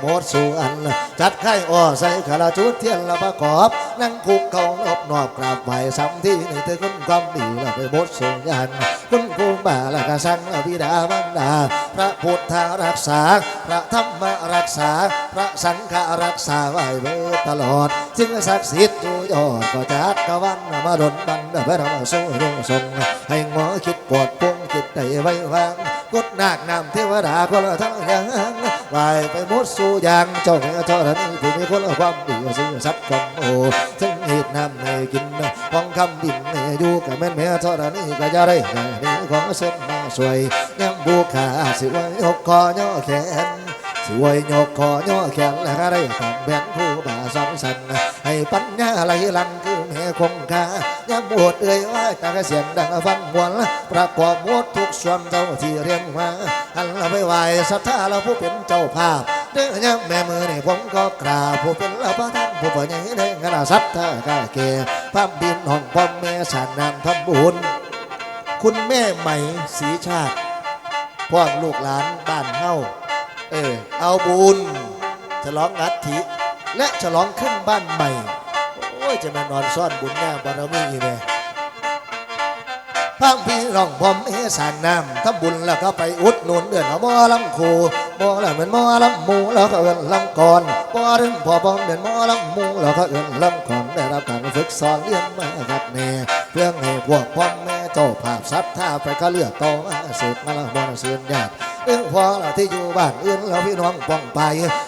หมดสู่อัน จัดไข่อ้อใส่ขลาจุดเทียนละประกอบ นั่งคุกเขานอบนอบกราบไหวซ้ำที่นี่เธอคุณความดีละไปหมดสู่ยันคุณครูบาละกสังละบิดาบันดา พระพุทธรักษา พระธรรมรักษา พระสังฆรักษาไว้เบิดตลอด จึงศักดิ์สิทธิ์อยู่ยอดก็จัดกวันมาดนบันเดพระธรรมสู้รงทรงให้หมอคิดปวดปวงคิดได้ไว้วาง กดนาคนำเทวดาคนละทั้งยังไหวไปมุดสู่ยางเจ้าแม่เจ้าท่านผู้มีคนละความดีสิ่งสัตย์ของโอซึ่งเหตุน้ำให้กินทองคำดินในอยู่กับแม่แม่เจ้าท่านก็จะได้ในของเส้นมาสวยยังบูขาสิไว้ยกคอย่อแขน สวยโยกคอย่อแขนและก็ได้ของแบนผู้บาสองสันให้ปัญญาไหลลังคือแม่คงคาย่ำบวดเอ่ยว่าตากระเสียงดังฟังหวนประกอบหมดทุกส่วนเจ้าที่เรียนมาหันเราไปไหวศรัทธาเราผู้เป็นเจ้าภาพเด้อยแม่มือนี่ผมก็กราบผู้เป็นราพระท่านผู้เป็นใหญ่ได้งานศรัทธากาเกพระบินห้องพ่อแม่สานนามทบุญคุณแม่ใหม่ศรีชาติพ่อลูกหลานบ้านเฮ้า เออ เอาบุญ ฉลองอัฐิและฉลองขึ้นบ้านใหม่ โอ้ย จะมานอนซ่อนบุญหน้าบารมีอีแม่พังพี่ร้องพอมเอสางน้ำถ้าบุญแล้วก็ไปอุดหนุนเดือนเอาหมอลำคู หมอแล้วเหมือนหมอลำมูแล้วก็เอินลำก่อนพอถึงพอพองเดือนหมอลำมูแล้วก็เอินลำก่อนได้รับการฝึกสอนเลี้ยงมาครับแน่เพื่อให้พวกพ่อแม่เจ้าภาพศรัทธาไปก็เลือกโตมาสืบมาละบอนเสียนญาติเรื่องพอเราที่อยู่บ้านอื่นเราพี่น้องป้องไป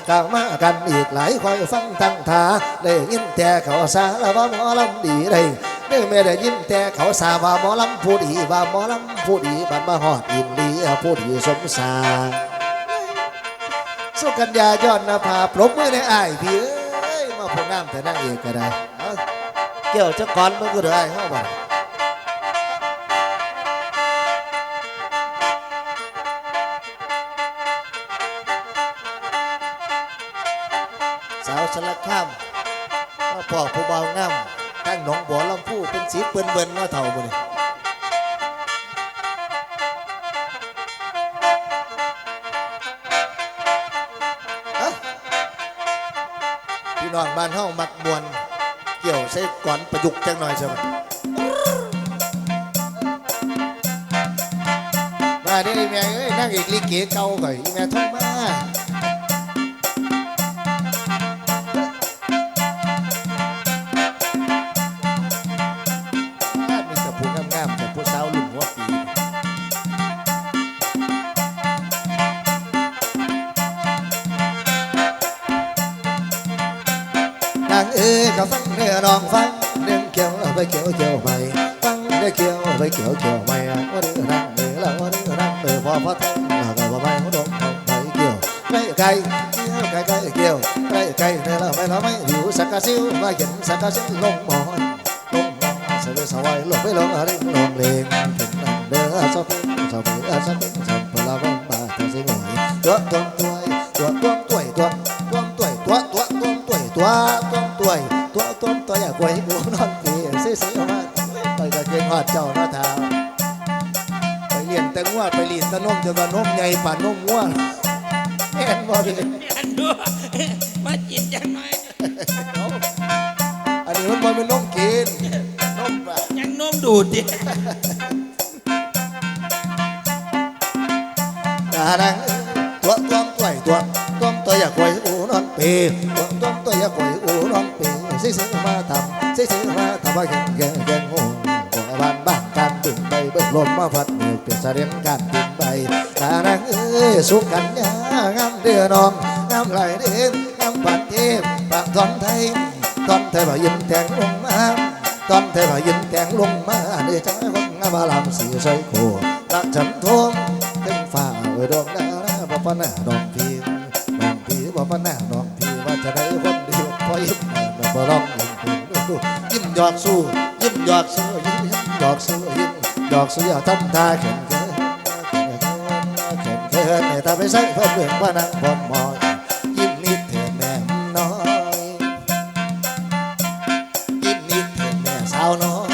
กล่าวมากันอีกหลายคอยฟังตั้งทาได้ยินแต่เขาสาล้วว่าหมอลำดีได้ได้ไม่ได้ยินแต่เขาสาว่าหมอลำผู้ดีว่าหมอลำผู้ดีบันมาหอดอินดีผู้ดีสมสาร สุกัญญายอดนภาปรบมือในอ้ายพี่เอ้ยมาพูดน้ำแต่นั่งเอกก็ได้เอาเกี่ยวจะก่อนมันก็ได้เข้าบ้าสาวสลักข้ามมาพ่อผู้เบางามตั้งหนองบัวลำพูเป็นสีเปิ้นเบิ้นๆเนาเท่าบุนี่ น้องบ้านเฮามักมวน เกี่ยวใส่ก่อนประยุกต์จังหน่อยใช่ไหมมาได้แม่เอ้ยนั่งเอกลิเกเก่าก่อยแม่โทงมา con phanh đến kéo với kéo kéo mày tăng để kéo với kéo kéo mày có đứa đang để là có đứa đang để phò phò thanh là gọi vào mày có độ mày kiểu cái cây cái cái kiểu cái cây này là mày là mày hiểu sắc cá siêu và dẫn sắc cá siêu lông mòn lông mòn sẽ về sau ai lột với lông ở đây lông liền chỉnh đằng đưa sau sau sau sau sau là vòng bà ta sẽ ngồi gỡ con tua กับเจ้าเนาะทาไปเลี้ยงแต่งัวไปเลี้ยงตะนมจนว่านมใหญ่ป่านนมงัวแม่นบ่พี่อันดูมาจิตจังหน่อยอันนี้มันบ่เป็นนมกินนมปะยังนมดูดดิดาดังตัวตัวตัวตัวตัวตัวอยากไว้อูนอนเปีตัวตัวตัวอยากไว้อูนอนเปีซื้อซื้อมาทำซื้อซื้อมาทำว่าแข่ง เบิกลมมาพัดมือเปลี่ยนเสียงการติดไปตาดังเอ้ยสุกันยางามเดือน้องงามไหลเด่นงามปัดเทพปากทอนไทยตอนไทยว่ายิ้มแทงลงมาตอนไทยว่ายิ้มแทงลงมาเดือจ้าคนงามมาลำสีใสโค เสียทำตาเข็งเข็นเข็งแข็งแต่ไม่ใช่เพื่อเพื่อนว่านั่งบอมมอยิ้มนิดเถิดแม่น้อยยิ้มนิดเถิดแม่สาวน้อย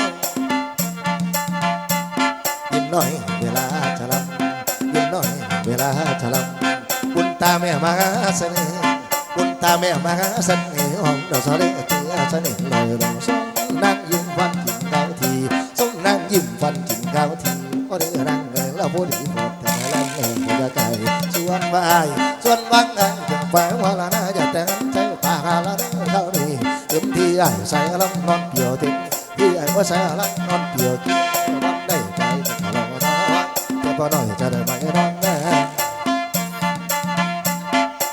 ยิ้มน้อยเวลาจะลำยิ้มน้อยเวลาจะลำบุญตาแม่มาเสน่ห์บุญตาแม่มาเสน่ห์ของดอกสาลีเตี้ยเสน่ห์ลอยลอกสงนั่งยิ้มฟันกินดาวทีสองนั่งยิ้มฟันกิน เปียวทิ้งที่ไอ้ว่าใส่ลำนอนเปียวทิ้งวันได้ใจจะขอลองน้อยจะพอหน่อยจะได้ไหมน้องแม่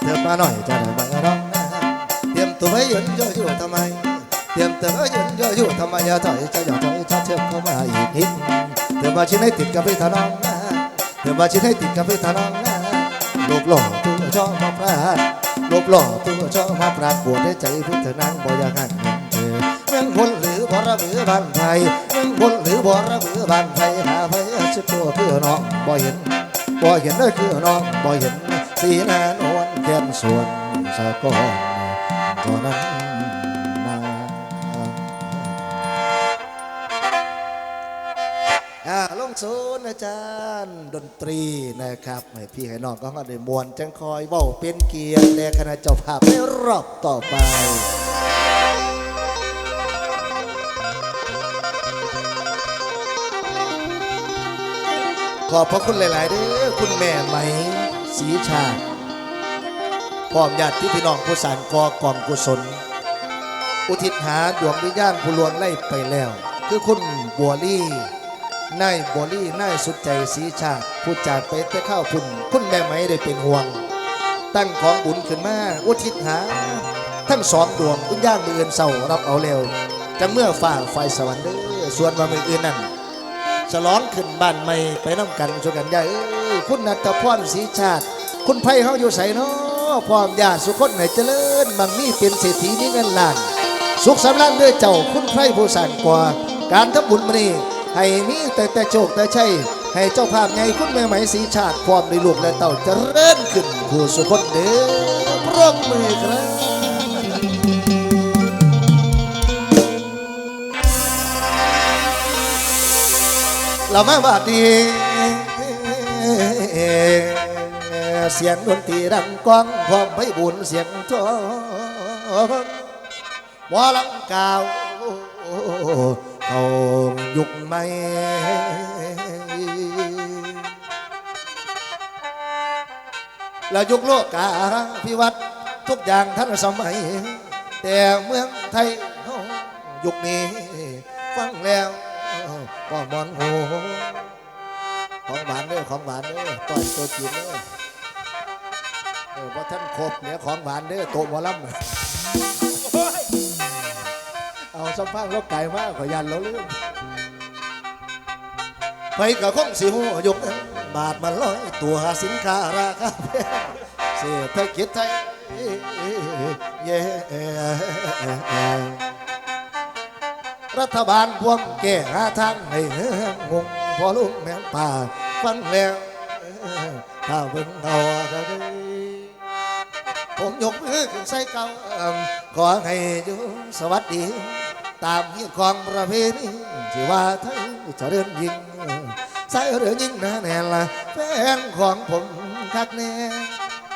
เติมมาหน่อยจะได้ไหมร้องนะเตรียมตัวไว้ยืนย่ออยู่ทำไมเตรียมตั วไว้ยืนย่ออยู่ทำไมาถอยจะอย่าถอยจะเทียบเข้ามาอีกนิดเติมมาชิ้นให้ติดกับพี่ทน้องนะเติมมาชินให้ติดกับพี่ทน้องนะลูกหล่อตัวชอบมาพลาดลูกหล่อตัวชอบมาปรากฏในใจพี่เธนางบ่อยากหันเธอเมืองพลหรือบระเบือบ้านไทยเมืองพลหรือบระเบือบ้านไทยหาไฟสุดตัวเพื่อน้องบ่เห็นบ่เห็นเลยคือน้องบ่เห็นสีหน้านวลแก้มส่วนสะกอนตอนนั้น ศูนย์อาจารย์ดนตรีนะครับให้พี่ให้น้องก็ได้มวนจังคอยเว้าเป็นเกียรติแด่คณะเจ้าภาพในรอบต่อไปขอบพระคุณหลาย ๆ เด้อคุณแม่ไหมศรีชาพร้อมญาติพี่น้องผู้สานกอกองกุศล อุทิศหาดวงวิญญาณผู้ลวงไล่ไปแล้ว คือคุณบัวลี่ นายบัวลี่นายสุดใจศรีชาติผู้จากไปแต่ข้าวพุ่นคุณแม่ไหมได้เป็นห่วง ตั้งของบุญขึ้นมาอุทิศหา ทั้งสองดวงวิญญาณมือเอื่นเศร้ารับเอาเร็วจะเมื่อฝ่าไฟสวรรค์เด้อส่วนว่ามืออื่นนั่นฉลองขึ้นบ้านใหม่ไปน้ำกันช่วยกันใหญ่คุณนัทพรศรีชาติ คุณไพ่เฮาอยู่ใส่เนาะพร้อมญาติสุขคนไหนเจริญมังมีเป็นเศรษฐีมีเงินล้าน สุขสำราญด้วยเจ้าคุณไพรผู้สร้างกว่าการทำบุญมานี่ ให้มีแต่แต่โชคแต่ชัยให้เจ้าภาพไงคุณแม่ไหมศรีชาติพร้อมด้วยลูกและเต่าจะเริญขึ้นผู้สุขคนเด้อปรบมือครับเรามาบาดดีเสียงดนตรีดังก้องพร้อมไปบุญเสียงทองหมอลังกาว เขายุกไม่แล้วยุคโลกกาพิวัตรทุกอย่างทันสมัย แต่เมืองไทยเฮายุคนี้ ฟังแล้วก็มอนโหของหวานเด้อของหวานเด้อต้อยตัวจีนเด้อเออพอท่านครบเหลือของหวานเด้อโตะหมอลำ เอาสัมพังลกไก่มากขอยันเราลืมไปกับคงสิหูยกบาทมันร้อยตัวสินค้าราคาแพงเศรษฐกิจไทยเย่รัฐบาลพวงแก้หาทางให้งงพอลูกแม่ป่าฟังแล้วถ้าเบิ่งเอาก็ดี ผมยกมือขึ้นใส่เก่าเอิ่มขอให้อยู่สวัสดี ตามเฮียของประเพณีที่ว่าไทยเจะเริ่มยิงใส่เรือยิงนะแน่ละแฟนของผมคักแน่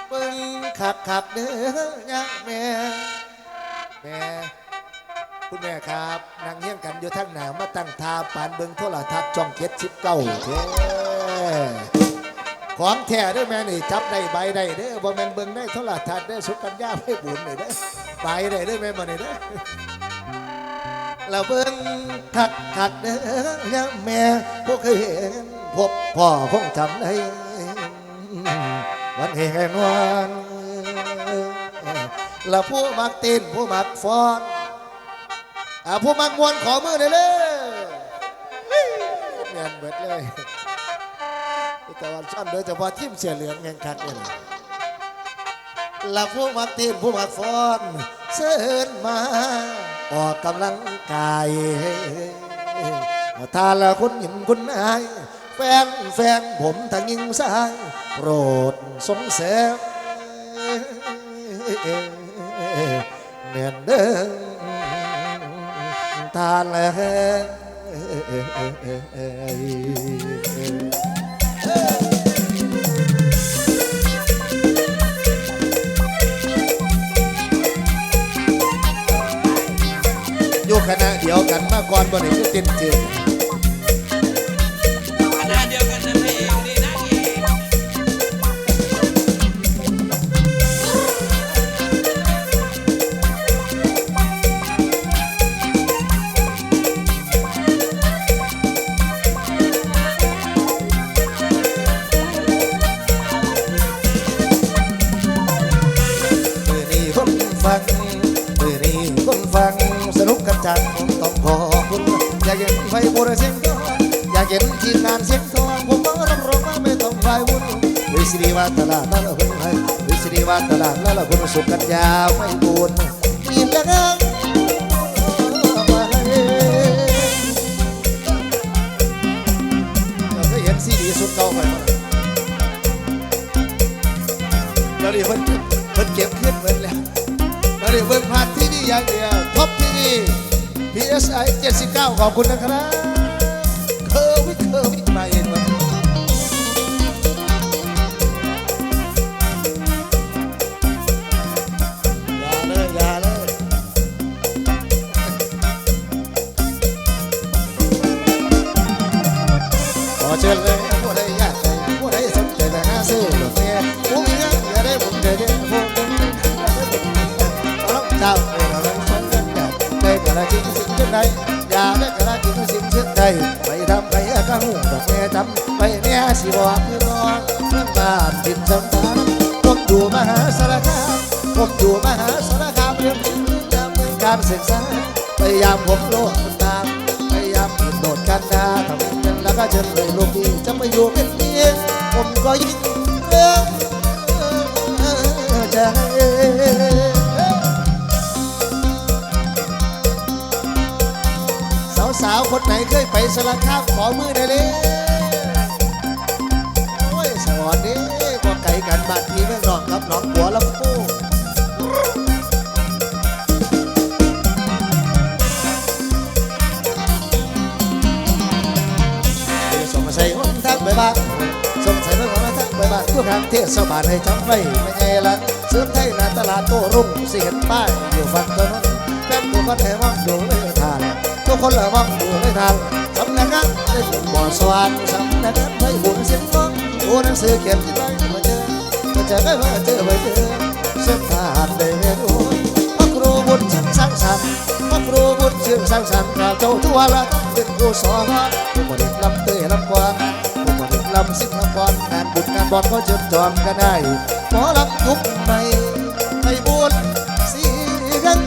เบิ่งขักขักเด้อยแม่แม่คุณแม่ครับนั่งเฮี้ยงกันอยู่ทั้งหนามาตั้งทาปานเบิงโทรทัศน์ช่องเจ็ดสิบเก้าเท่ ของแท้ด้อแม่นี่จับได้ใบได้เด้อบ่แม่นเบิงได้โทรทัศน์เด้อสุกัญญาให้บุญนี่เด้อใบได้ด้อแม่บ่นี่เด้อแล้วเบิ่งคักคักเด้อยามแม่พวกเคยเห็นพบพ่อคงจำได้วันแห่งวันแล้วผู้มักเต้นผู้มักฟ้อนอ่าผู้มักมวนขอมือได้เลยเงินเบิดเลย แต่วันซ่อนโดยเฉพาะทีมเสียเหลืองแห่งคักเองและผู้มักตีนผู้มักฟ้อนเชิญมาออกกำลังกายถ้าละคุณหญิงคุณนายแฟนแฟนผมทางยิงสายโปรดสงเสริมเนียนเด้อทานเลย คณะเดียวกันมาก่อนบ่ได้คือเต็มเจือ ให้เราเคยเห็นซีดีสุดเก่าไปมั้ยเราได้เพิ่นเพิ่นเก็บขึ้นเพิ่นแล้วเราได้เบิ่งผ่าที่นี่อย่างเดียวท็อปทีวี PSI 79 ขอบคุณนะครับำเมืองการศึกษาพยายามผมโลดมันตามพยายามผิดโดดกันดาทำเป็นแล้วก็เชิญเลยลูกพี่จะมาอยู่เป็นเมียผมก็ยิ่งเออใจสาวคนไหนเคยไปสารคามขอมือได้เลยโอ้ยสวัสดีก็ไก่กันบานพี่เมืองนองครับหนองบัวลำพู บ้างสงสัยเรื่องของทักไปบ้างทุกครั้งเทศบาลให้จำไว้ไม่ไงล่ะเสื้อไทยนาตลาดโตรุ่งเสิเห็นป้ายอยู่ฝั่งถนนแฟนทุกคนให้มองดูเลยทานทุกคนละมองดูเลยทานสำนักงานได้บุญบ่อสวรรค์สำนักงานได้บุญเสียงร้องตัวหนังสือเขียนที่ไว้มาเจอมาเจอไม่มาเจอมาเจอเส้นทางได้เรียนรู้พระครูบุญชื่นสร้างสรรค์พระครูบุญชื่นสร้างสรรค์เราเจ้าทั่วละเป็นครูสอนผู้บริลำเตยลำกวางำสิงห์กรงานบุญงานบอลก็เจิมจอมกันได้หมอลำยุคใหม่ให้บุญสีกัน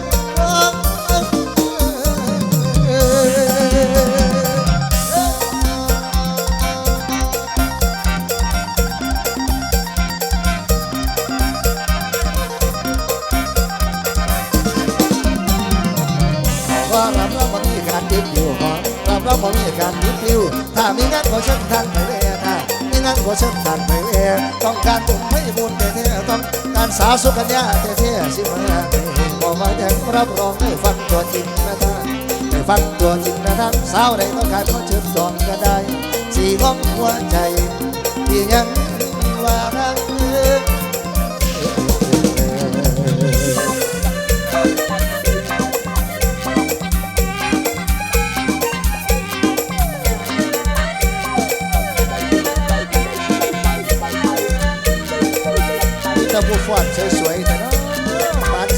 วางรับรองว่มีการยึดอยู่ขอรับรองว่มีการยึดอยู่ถ้ามีงานขอเชิญทางไปเวถ้า ว่านขอเชิญทางไปเวต้องการบุญให้บุญแท้ๆต้องการสาวสุกัญญาแท้ๆสิมาบอกว่ายังรับรองให้ฟังตัวจริงนะท่านให้ฟังตัวจริงนะท่านสาวใดต้องการขอเชิญจองก็ได้สี่ของหัวใจที่ยัง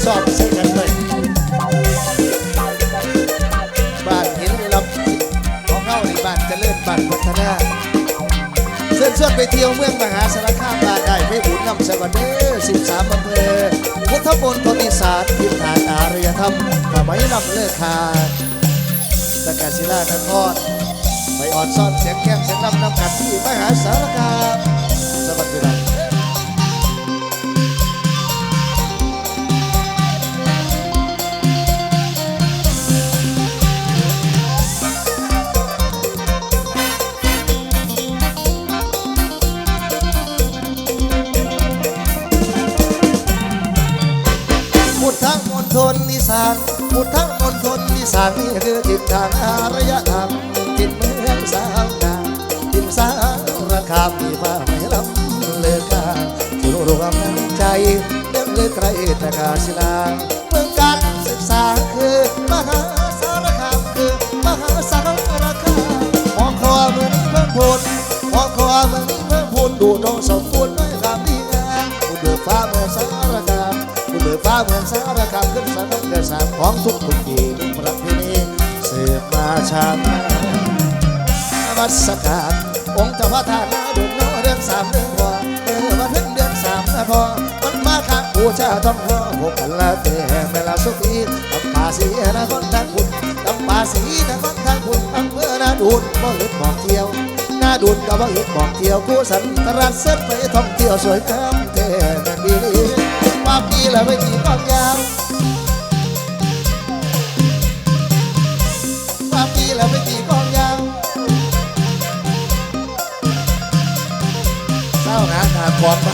สอบเส้นกันเลยบ้านหินนี่เราของเข้าในบ้านจะเลื่อนบ้านพัฒนาเชิญชวนไปเที่ยวเมืองมหาสารคามบ้านได้ไปบุญนำสวัสดีสิบสามอำเภอพุทธมณฑลอีสานทิมฐานอารยธรรมสมัยลำเลิกคาสกัดศิลานครไปอ่อนซ่อนเสียงแก้มเสียงลำนำกันที่มหาสารคามสวัสดีครับานนี่คือทิศทางอารยธรรมทิศเมืองสาวงามทิศสารคามมีฟ้าไม่ลำเลือกาสุรวมน้ำใจเดินเลยไกลตะกาศิลาเมืองการศึกษาคือมหาสารคามคือมหาสารคามมองคอมือนี้เพิ่มพูนมองคอมือนี้เพิ่มพูนดูดองสมบูรณ์ด้วยความดีงามบุญเดือฟ้าเมืองสารคามบุญเดือฟ้าเมืองสารคามขึ้นสารเดือสามของทุกทุกปี ชาตินมัสการองค์เจ้าพระธาตุนาดุลโนเดือนสามเดือนกว่าเออมาถึงเดือนสามนะพอมันมาคักบูชาต้องรอพบกันละเตเมลาสุขีตำป่าสีนครทางคุณตำป่าสีนครทางคุณอำเภอนาดูนบ่หยุดบอกเที่ยวนาดูนก็บ่หยุดบอกเที่ยวกู้สันตรัสเสดไปท่องเที่ยวสวยงามเท่แม่นดีความดีและไม่มีความยาว หาขาดความปะ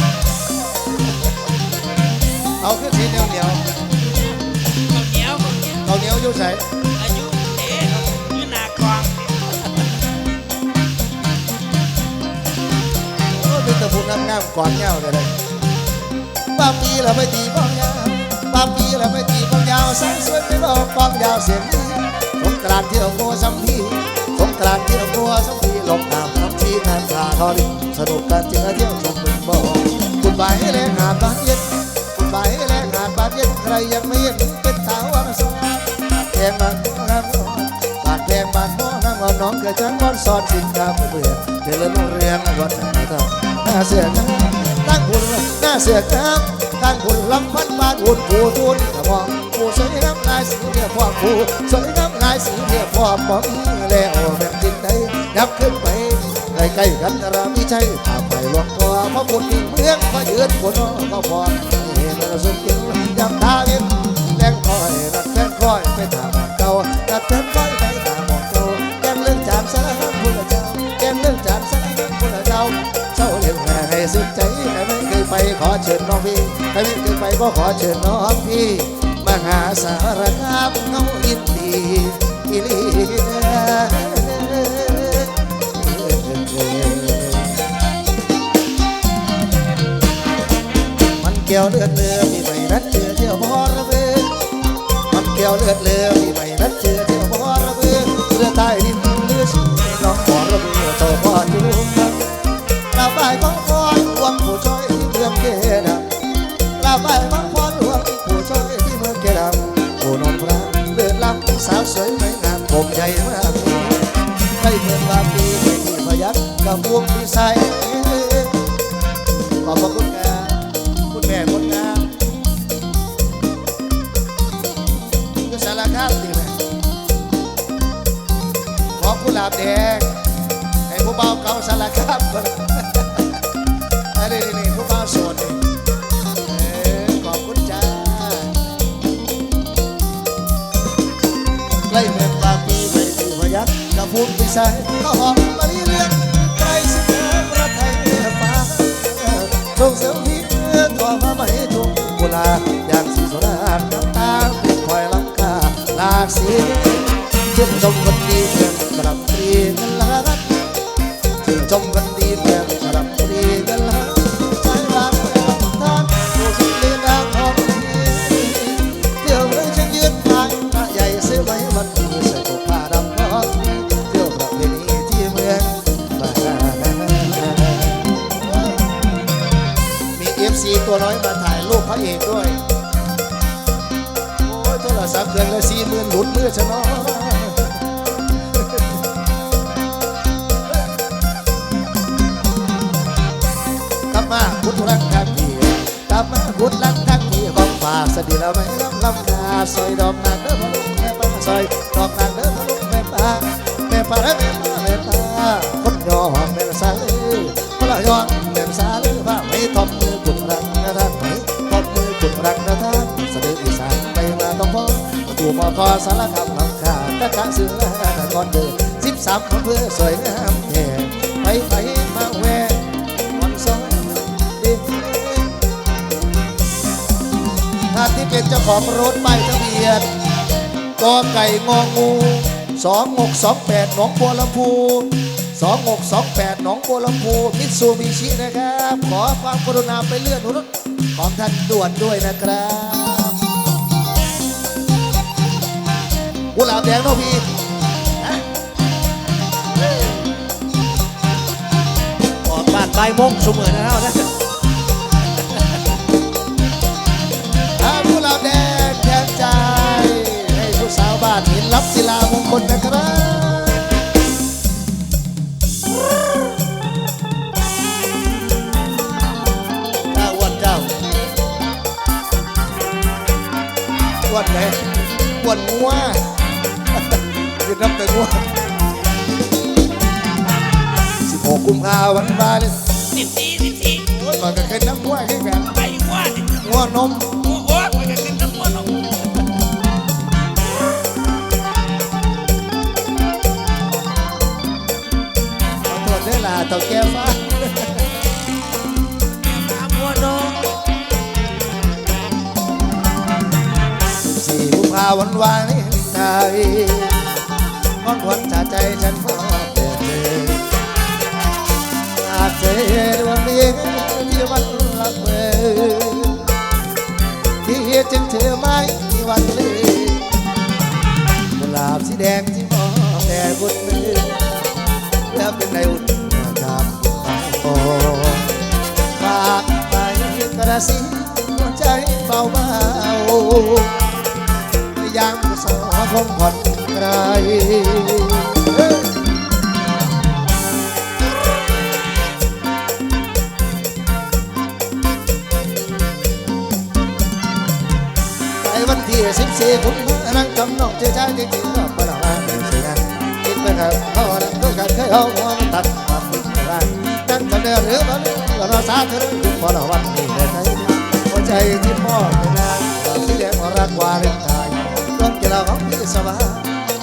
เอาขึ้นทีเหนียวเหนียวข้าวเหนียวข้าวเหนียวเขาเหนียวอยู่ใส่อายุเอ๊ะอยู่หน้ากองโอ้เป็นตะพูนงามๆก่อนเงาเลยเลยบางปีเราไม่ตีกองยาวบางปีเราไม่ตีกองยาวสายสวยไม่บอกกองยาวเสียงดีสงกรานต์เที่ยวโกสัมพีสงกรานต์เที่ยวโกสัมพีลงน้ำน้ำทีน้ำคาทอริสนุกกันเจอเที่ยวชมบึง บ่อคุณไปแลงหาดบานเย็นคุณไปแลงหาดบานเย็นใครยังไม่เห็นเป็นสาววันสวาแพงบานงามบานแพงบานหม้องามน้องเกิดจังวันสอนสินค้าเพื่อนเจริญรุ่งเรืองวัดไหนต้องหน้าเสือกตั้งหุ่นหน้าเสือกตั้งหุ่นลำพันบานหุ่นผู้ทุนกระบอกผู้สวยงามลายสีเรียพร้อผู้สวยงามลายสีเรียพร้อมมองแล้วแบ่งดินใดยับขึ้นไปใกล้ๆกันรามิชัยตาม หลวงพ่อพระบุญเมืองพระยืนคนก็พอเห็นแล้วสุขจริงยังตาเห็นแรงคอยรัดแฟนคอยไปถามเก่ารัดแฟนคอยไปถามหมองเก่าแกมเรื่องจานสารพัดพุทธเจ้าแกมเรื่องจานสารพัดพุทธเจ้าเจ้าเลี้ยงแม่ให้สุดใจใครไม่เคยไปขอเชิญน้องพี่ใครไม่เคยไปก็ขอเชิญน้องพี่มหาสารคามเงาอินดีอิลี กี่ยวเลือดเลือมีไม่นัดเจอเที่ยวพอระเบิดมันเกี่ยวเลือดเลือมีไม่นัดเจอเที่ยวบอระเบือเรือใต้ดินเรือชิน้องบอระเบือโตพ่อจุกกันลาบายของพ่อหลวงผู้ช่วยที่เมืองเกดำลาบายของพ่อหลวงผู้ช่วยที่เมืองเกดำผู้นอนพระเลือดลำสาวสวยไม่งามผมใหญ่มากใกล้เมืองบาปีไปที่พยัคฆ์กับวงพิสัยขอบพระคุณาบแดงให้ผู้เบาเก่าสารคามก่อนอันนี้นี่ผู้เบาโสดนี่เออขอบคุณจ้าใกล้เมืองบางปีไปที่พยัคฆ์กับภูมิพิสัยข้าวหอมมะลิเรื่องใกล้สิบเอ็ดประไทยเมืองฟ้าส่งเสริมที่เมือตัวมาไม่ทุ่งกุหลาอย่างสีโซดาน้ำตาคอยลังกาลากสีชื่นชมคนดี ตัวน้อยมาถ่ายรูปพระเอกด้วย โอ้ยโทรศัพท์เดือนละสี่หมื่นหลุดมือฉันเนาะ ดีเราไม่ลำลำนาซอยดอกนางเด้อพะลุงแม่ป้าซอยดอกนางเด้อพะลุงแม่ป้าแม่ป้าแม่ป้าแม่ป้าคนยอมแม่สาลือคนละยอมแม่สาลือว่าไม่ทอมมือกุดรักนะท่านไม่ทอมมือกุดรักนะท่านเสด็จอีสานไปมาต้องพอตู่มอคอสารคำลำขาตะกะเสือตะกอนเดินสิบสามอำเภอสวยงามแท้ ที่เป็นเจ้าของรถป้าทะเบียนกอไก่งองูสองหกสองแปดหนองบัวลำพูสองหกสองแปดหนองบัวลำพูมิซูบิชินะครับ ขอความกรุณาไปเลื่อนรถของท่านด่วนด้วยนะครับกุหลาบแดงนกพีออกบ้านใบมงสมือนะเท่านะ รับศิลามงคลนะครับอ้าวอ้วันเจ้าอ้วันไหนอ้วันงัวยืนรับแต่งัวสิบหกกุมภาวันวาเลยสิบสี่สิบสี่โอ้ยมันก็ขึ้นน้ำงัวขึ้นกันไปว่าดิงัวนม ษด้วยล่าแก้ฟ้าสี่กุมภาวันวานนี้ไทยก้อนควันจาใจฉันพอเดินเลยอาจเจะดวงเดียวที่วันละเมอที่จึงเธอไม่มีวันเลยกุหลาบสีแดงที่มองแต่บนมือแล้วเป็นในอุ กระซิหัวใจเบาเบายังสอคงผ่อนคลายในวันที่สิบสี่คุณนั่งจำนองเจ้าชายที่จริงๆก็ปะละวันเสียงคิดไปกับเขาดังด้วยกันเคยเอาหัวมันตัดมาปิดบ้านนั่งจำเนื้อหรือมันก็รอสาเธอคุณปะละวันนี่ เลยไทยหัวใจที่มอบเป็นางที่แดงรักวาเลนไทน์ร้องกีฬาของพี่สบาย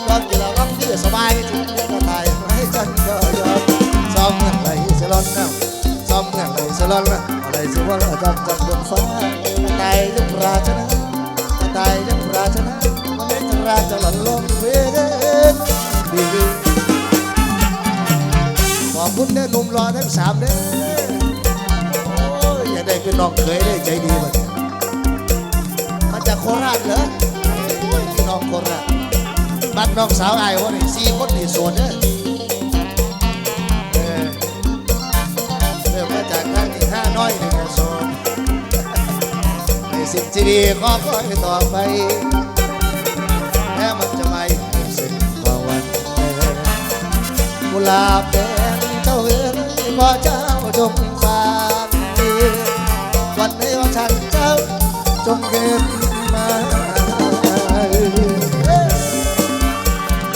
ร้องกีฬาของพี่สบายถึงจะตายให้ฉันก็ยอมซ้อมเงินไหลสลอนนะซ้อมเงินไหลสลอนนะอะไรสิว่าจำจำบนฟ้าตายยังราชนะตายยังราชนะมันไม่จะราชหล่นลงเวรดีขอบคุณเด้อหนุ่มรอทั้งสามเด้อ ไปนน้องเคยได้ใจดีมันมาจากโคราชเหรอโอ้ยพี่น้องโคราชบ้านน้องสาวไอ้ายวะนี่สี่คนนี่โสดเด้อเออเริ่มมาจากทางที่ห้าน้อยนี่ก็โสดในสิ่งที่ดีขอคอยต่อไปแม้มันจะไม่สิ้นวันเออกุหลาบแดงเจ้าเอ๋ยขอเจ้าจง วันนี้ว่าฉันเจ้าจงเกิดมา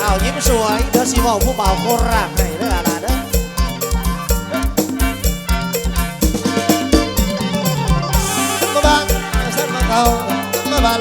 อ้าวยิ้มสวยเดี๋ยวสิบอกผู้บ่าวโคราชให้เด้อล่ะเด้อมาบางสันมาเก่ามาบ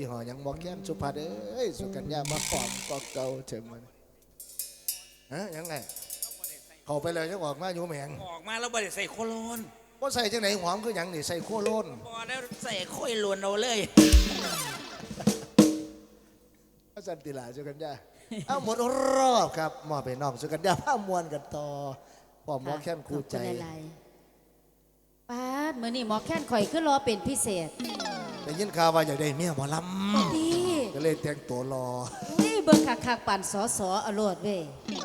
ยี่ห้อหยังบอกแก้มสุภาพเอ้ยสุกัญญามาหอมก็เก่าเฉิมมันฮะยังไงเข้าไปเลยยังออกมาอยู่แหมงออกมาแล้วบ่ได้ใส่โคโลนว่าใส่จังไหนหอมคือหยังนี่ใส่โคโล่นพอแล้วใส่ค่อยลวนเอาเลยพระสันติลาสุกัญญาเอาหมดรอบครับมอบไปน้องสุกัญญาผ้ามวนกันต่อพอหมอแค้นคู่ใจขอบณหลายๆป้าดมื้อนี้หมอแค้นข่อยขึ้นรอเป็นพิเศษ ได้ยินข่าวว่าอยากได้เมียหมอลดีำก็เลยแต่งตัวรอนี่เบิ่งคักๆปั่นสอสออรวดเว้ย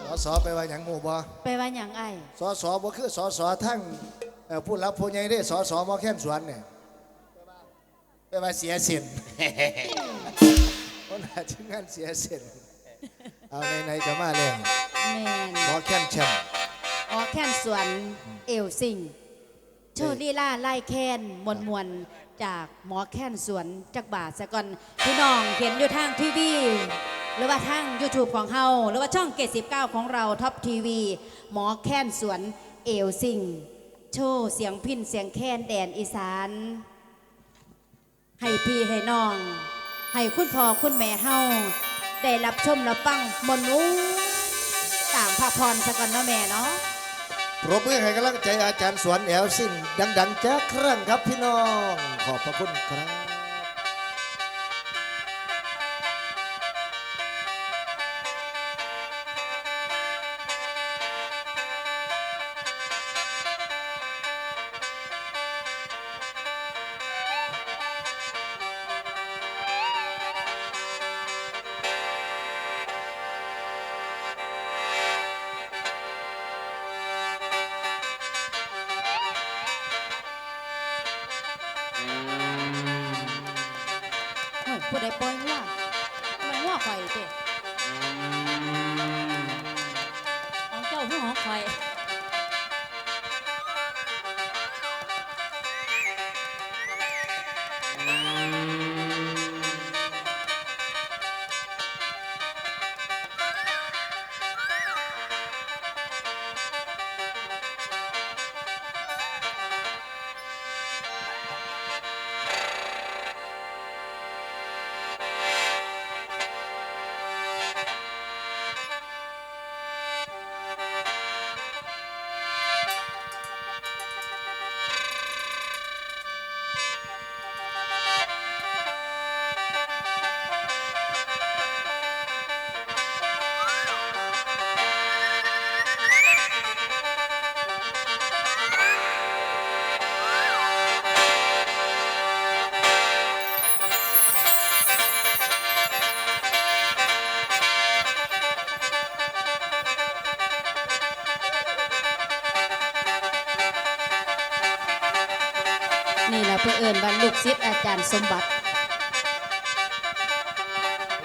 สอสอไปว่าหยังหมู่บ่ไปว่าหยังไอ้สอสอบ่คือสอสอทั้งเอ่อผู้รับผู้ใหญ่ได้สอสอหมอแค้นสวนเนี่ยไปว่าเสียเส้น คนอาจึงงานเสียเส้นเอาไหนๆก็มาแล้วแม่นหมอแค้นแชมป์หมอแค้นสวนเอวสิงโชว์ลีลาไล่แค้นมวนมวนๆ จากหมอแค้นสวนจักบาทซะก่อนพี่น้องเห็นอยู่ทางทีวีหรือว่าทาง YouTube ของเฮาหรือว่าช่องเกต19ของเราท็อปทีวีหมอแค้นสวนเอวสิงโชว์เสียงพินเสียงแค้นแดนอีสาน ให้พี่ให้น้อง ให้คุณพ่อคุณแม่เฮาได้รับชมรับฟังมนต์มูต่างพระพรสะกันเนาะแม่เนาะ ปรบมือให้กำลังใจอาจารย์สวนแอลซิ่งดัง ๆจ้าครั้งครับพี่น้อง ขอบพระคุณครับ นี่แหละเพื่อเอิญวันลูกศิษย์อาจารย์สมบัติ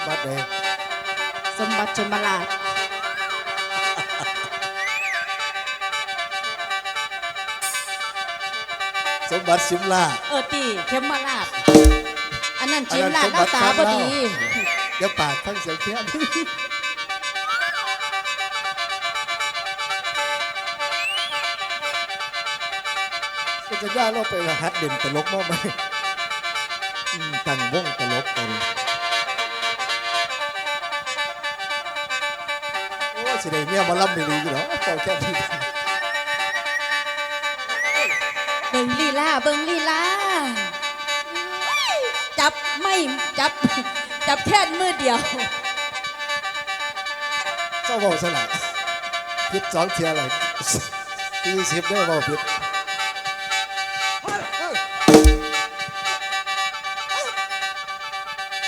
บัดเลยสมบัติชมราชสมบัติสิมลาเออตีเข้มมาลาดอันนั้นอันชิมนั้นลาดสมบัน้าติตาข้างบเล่าดี เดี๋ยวปากทั้งเสียงเพี้ยน ก็จะย่าเราไปรหัดเด่นตลกมากไหมอืมตั้งวงตลกกันโอ้สิได้เมียมาล่ำดีๆอยู่เหรอเจ้าแค่ที่เบิ่งลีลาเบิ่งลีลาจับไม่จับ จับแค่มือเดียวเจ้าบอกสละพิษสองเทียอะไรตีสิบได้บอกพิษ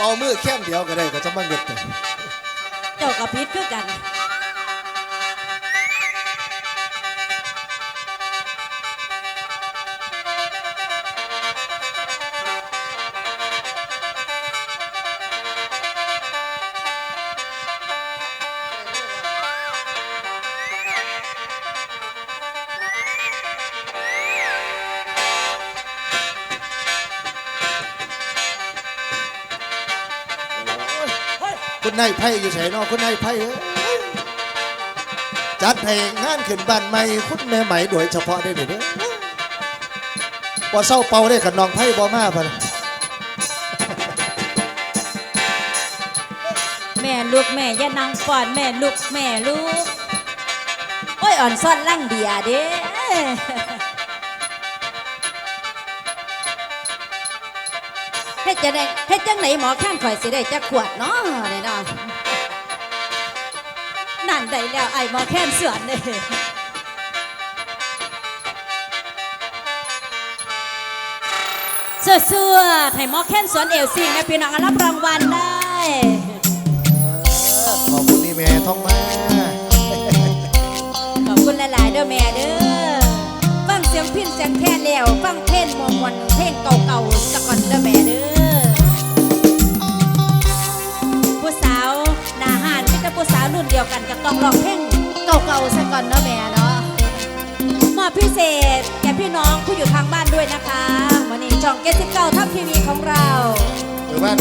เป่ามือแค่เดียวก็ได้ก็จะมาเงิดแต่เจ้ากับพิษคือกัน นายไพ่อยู่ไสเนอคุณนายไพ่เอ้ยจัดให้งงานขึ้นบ้านใหม่คุณแม่ใหม่โดยเฉพาะได้เด้อว่าเศร้าเป่าได้กับน้องไพ่บ่มาพันแม่ลูกแม่ย่านั่งก่อนแม่ลูกแม่ลูก โอ้ยอ่อนซ่อนลั่งเบียเด้ ฮ็ดจะได้เฮ็ดจังไหนหมอข้างข่อยสิได้จักขวดเนาะนี่เนาะนั่นได้แล้วไอ้หมอแค้นเสือนเด้เสื้อๆให้หมอแค้นสวนเอวซิงแม่พี่น้องรับรางวัลได้ขอบคุณนี่แม่ท้องมาขอบคุณหลายๆเด้อแม่เด้อฟังเสียงพินเสียงแค่แล้วฟังเพลงมวลมวลเพลงเก่าๆสะก่อนเด้อแม่เด้อ รุ่นเดียวกันก็ต้องร้องเพลงเก่าๆซะก่อนเนาะแม่เนาะมอบพิเศษแก่พี่น้องผู้อยู่ทางบ้านด้วยนะคะวันนี้จองเกสิบเก้าทัพทีวีของเรา หรือว่า